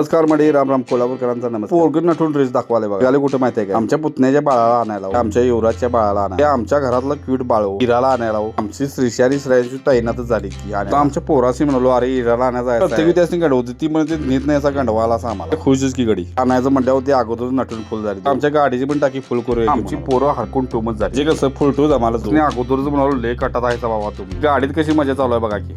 नमस्कार मडी राम राम कोल्हापूरकरांचा नमस्कार. पोरगड नटून ड्रेस दाखवाले बघा. आले कुठे माहितीये का आमच्या पुतण्याच्या बाळाला आणायला. आमच्या युवराजच्या बाळाला आणायला. ते आमच्या घरातलं क्यूट बाळ हो. हिराला आणायला. आमची श्रीशी आणि श्रेयांची तैनातच झाली. की आणि आमच्या पोराशी म्हणालो अरे हिराला आणायचा प्रत्येक त्यासनी गडवती ती म्हणजे नेत नाही असा गंडवाला असा आम्हाला. खुशच की गडी? आणायचं म्हटल्यावर ते अगोदर नटून फुल झाली. आमच्या गाडीची पण टाकी फुल करू आमची पोरं हरकून ठेवून झाली जे कसं फुलटूच आम्हाला तुम्ही अगोदरच म्हणालो ले कटात आहे बाबा तुम्ही. गाडीत कशी मजा चालू आहे बघा की.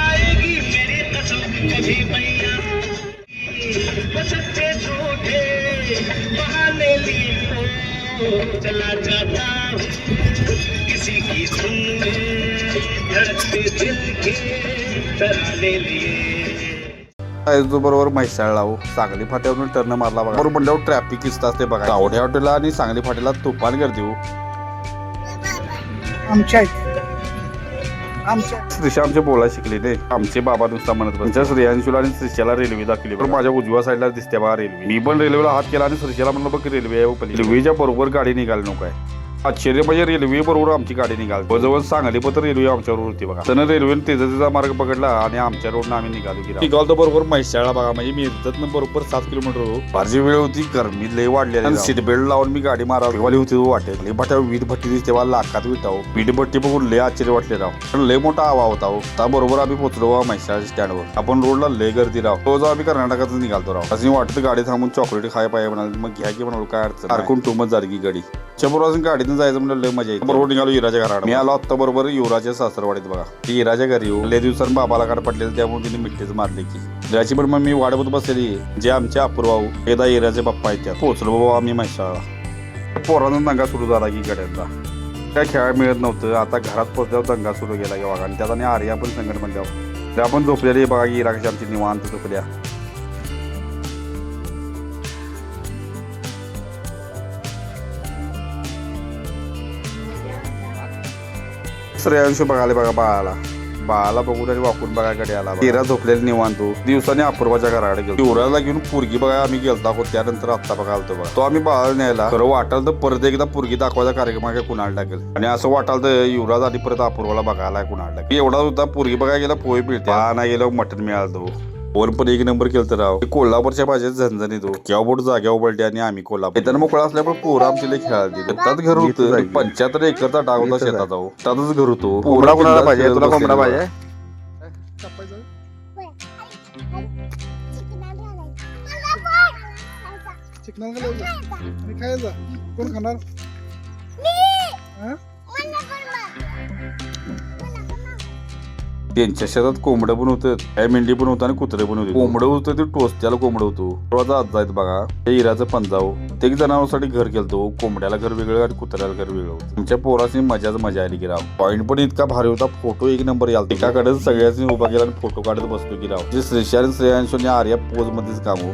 कभी मैया। वो सच्चे झूठे बहाने लिए तो चला जाता। किसी की में धड़कते दिल के तराने लिए। जो बरोबर म्हैसाळला हो सांगली फाट्यावरून टर्न मारला बघा. बरोबर म्हणल्यावर ट्रॅफिक किस्त असते बघा. गावडे हॉटेलला आणि सांगली फाट्याला तुफान गर्दी हो. आमच्या आमच्या श्रीशा आमचे बोला शिकले नाही आमचे बाबा नुसता म्हणत. त्यांच्या श्रेयांशूला आणि श्रीशाला रेल्वे दाखवली पण माझ्या उजव्या साईडला दिसते बघा रेल्वे मी पण रेल्वेला हात केला आणि श्रीशाला म्हणलं बघ रेल्वे आहे. रेल्वेच्या बरोबर गाडी निघाली नको आहे आश्चर्य म्हणजे रेल्वे बरोबर आमची गाडी निघाली. जवळ सांगली पण रेल्वे आमच्यावर होती बघा. त्यानं रेल्वेने तेजा तेजा मार्ग पकडला आणि आमच्या रोडनं आम्ही निघालो की निघालो तर बरोबर म्हैसाळा बघा म्हणजे मी इथं बरोबर सात किलोमीटर हो फारशी वेळ होती गरमी लय वाढली आणि सीट बेल्ट लावून मी गाडी मारावी होती वाटेल लय भट्या वीट भट्टी दिसते तेव्हा लाखात विटाव. वीट भट्टी बघून लय आश्चर्य वाटले राव. पण लय मोठा आवा होता हो. आता बरोबर आम्ही पोहोचलो म्हैसाळ स्टँडवर आपण रोडला लय गर्दी राव. तो जो आम्ही कर्नाटकातच निघालतो राव. असं वाटत गाडी थांबून चॉकलेट खाय पाहिजे म्हणाल मग घ्या की म्हणाल काय अडचण अडकून टुमत झाली की गाडी. बरोबर गाडीतून जायचं म्हणलं लय मजा येते बरोबर निघालो युराच्या घरात मी आलो आता बरोबर युवराच्या सासरवाडीत बघा. ती हिराच्या घरी येऊ लय दिवसांनी बाबाला काढ पडले त्यामुळे तिने मिठ्ठीच मारली की. याची पण मग मी वाढवत बसलेली जे आमचे अपूर्वाऊ एकदा इराचे पप्पा आहेत त्या पोचलो बाबा आम्ही म्हैसाळला. पोरांना दंगा सुरू झाला की गड्यांचा. काय खेळायला मिळत नव्हतं. आता घरात पोचल्यावर दंगा सुरू केला की बघा आणि त्यात आणि आर्या पण संकट म्हणल्यावर त्या पण झोपलेली बघा की हिरा आमची निवांत झोपल्या. श्रेयांश बघाले बघा बाळाला. बाळाला बघून आणि वाकून बघाकडे आला हिरा झोपलेली निवांतो. दिवसाने अपूर्वाच्या घराकडे गेलो. युवराला घेऊन पुरगी बघा आम्ही गेलता आहोत त्यानंतर आत्ता बघा आलतो बघा. तो आम्ही बाळाला न्यायला. खरं वाटाल तर परत एकदा पुरगी दाखवायचा कार्यक्रम आहे कुणाला टाकेल आणि असं वाटाल तर युवराज आधी परत अपूर्वाला बघायला कुणाला टाकेल एवढा होता पुरगी बघा गेला पोहे मिळते. नाही गेला मटण मिळालं तो. वर पण एक नंबर केलं तर राव. हे कोल्हापूरच्या भाषेत तो केव्हा बोट जाग्यावर पलटे आणि आम्ही कोल्हापूर. येताना मोकळा असल्यामुळे पोरं आमचे लय खेळायला शेतात घर होतं. पंच्याहत्तर एकरचा डाग होता शेतात अहो शेतातच घर होतो. कोंबडा कोणाला पाहिजे? तुला कोंबडा पाहिजे चिकन घालायचं. आणि खायचं. कोण खाणार? त्यांच्या शेतात कोंबडं पण होतं मेंढी पण होतं आणि कुत्रे पण होते. कोंबडं होतं ते टोचत्याला कोंबडं होतो. थोडासा आजा आहेत बघा. ते हिराचं पंजाव ते जनावरांसाठी घर केलतो हो. कोंबड्याला घर वेगळं आणि कुत्र्याला घर वेगळं होतं. आमच्या पोराची मजाच मजा आली की राव. पॉईंट पण इतका भारी होता फोटो एक नंबर याल एकाकडे सगळ्याच उभा केला आणि फोटो काढत बसतो की राव. जे श्रेषा आणि श्रेयांश आणि आर्या पोज मध्येच काम हो.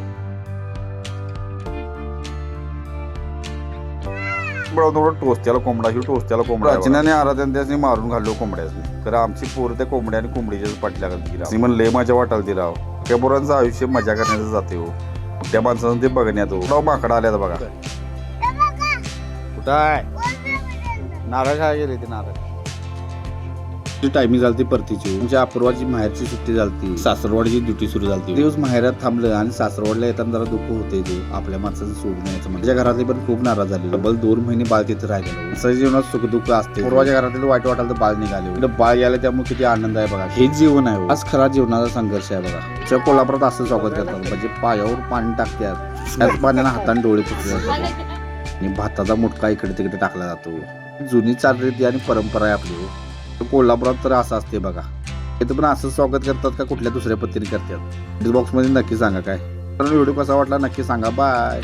थोडं टोचत्याला कोंबडा किंवा टोचत्याला कोंबडा प्राचीनाने आराधन त्याने मारून घाललो कोंबड्यासनी. तर आमची पोर त्या कोंबड्या आणि कोंबडीच्याच पाठल्या गेली. ती म्हणले मजा वाटाल राव. त्या पोरांचं आयुष्य मजा करण्याचं जाते हो. त्या माणसानं ते बघण्यात हो. राव माकडा आल्यात बघा. कुठं आहे? नारळ खायला गेले ते नारळ. टायमिंग झाली परतीची. म्हणजे अपूर्वाची माहेरची सुट्टी झाली सासरवाडीची ड्युटी सुरू झाली दिवस माहेरात थांबलं आणि सासरवाडला येताना जरा दुःख होते ते. आपल्या माणसाचं सोडून यायचं म्हणजे घरातले पण खूप नाराज झाले. डबल दोन महिने बाळ तिथे राहिले असं जीवनात सुखदुःख असते पूर्वाच्या घरातील वाईट वाटलं तर बाळ निघाले. बाळ यायला त्यामुळे किती आनंद आहे बघा. हे जीवन आहे आज खरा जीवनाचा संघर्ष आहे बघा. आमच्या कोल्हापुरात असं स्वागत करतात. म्हणजे पायावर पाणी टाकतात. त्याच पाण्यानं हाताने डोळे फुटले जातात आणि भाताचा मुटका इकडे तिकडे टाकला जातो. जुनी चालरीती आणि परंपरा आहे आपली. कोल्हापुरात तर असं असते बघा. इथं पण असं स्वागत करतात का कुठल्या दुसऱ्या पद्धतीने करतात? बॉक्समध्ये नक्की सांगा काय. कारण व्हिडिओ कसा वाटला नक्की सांगा. बाय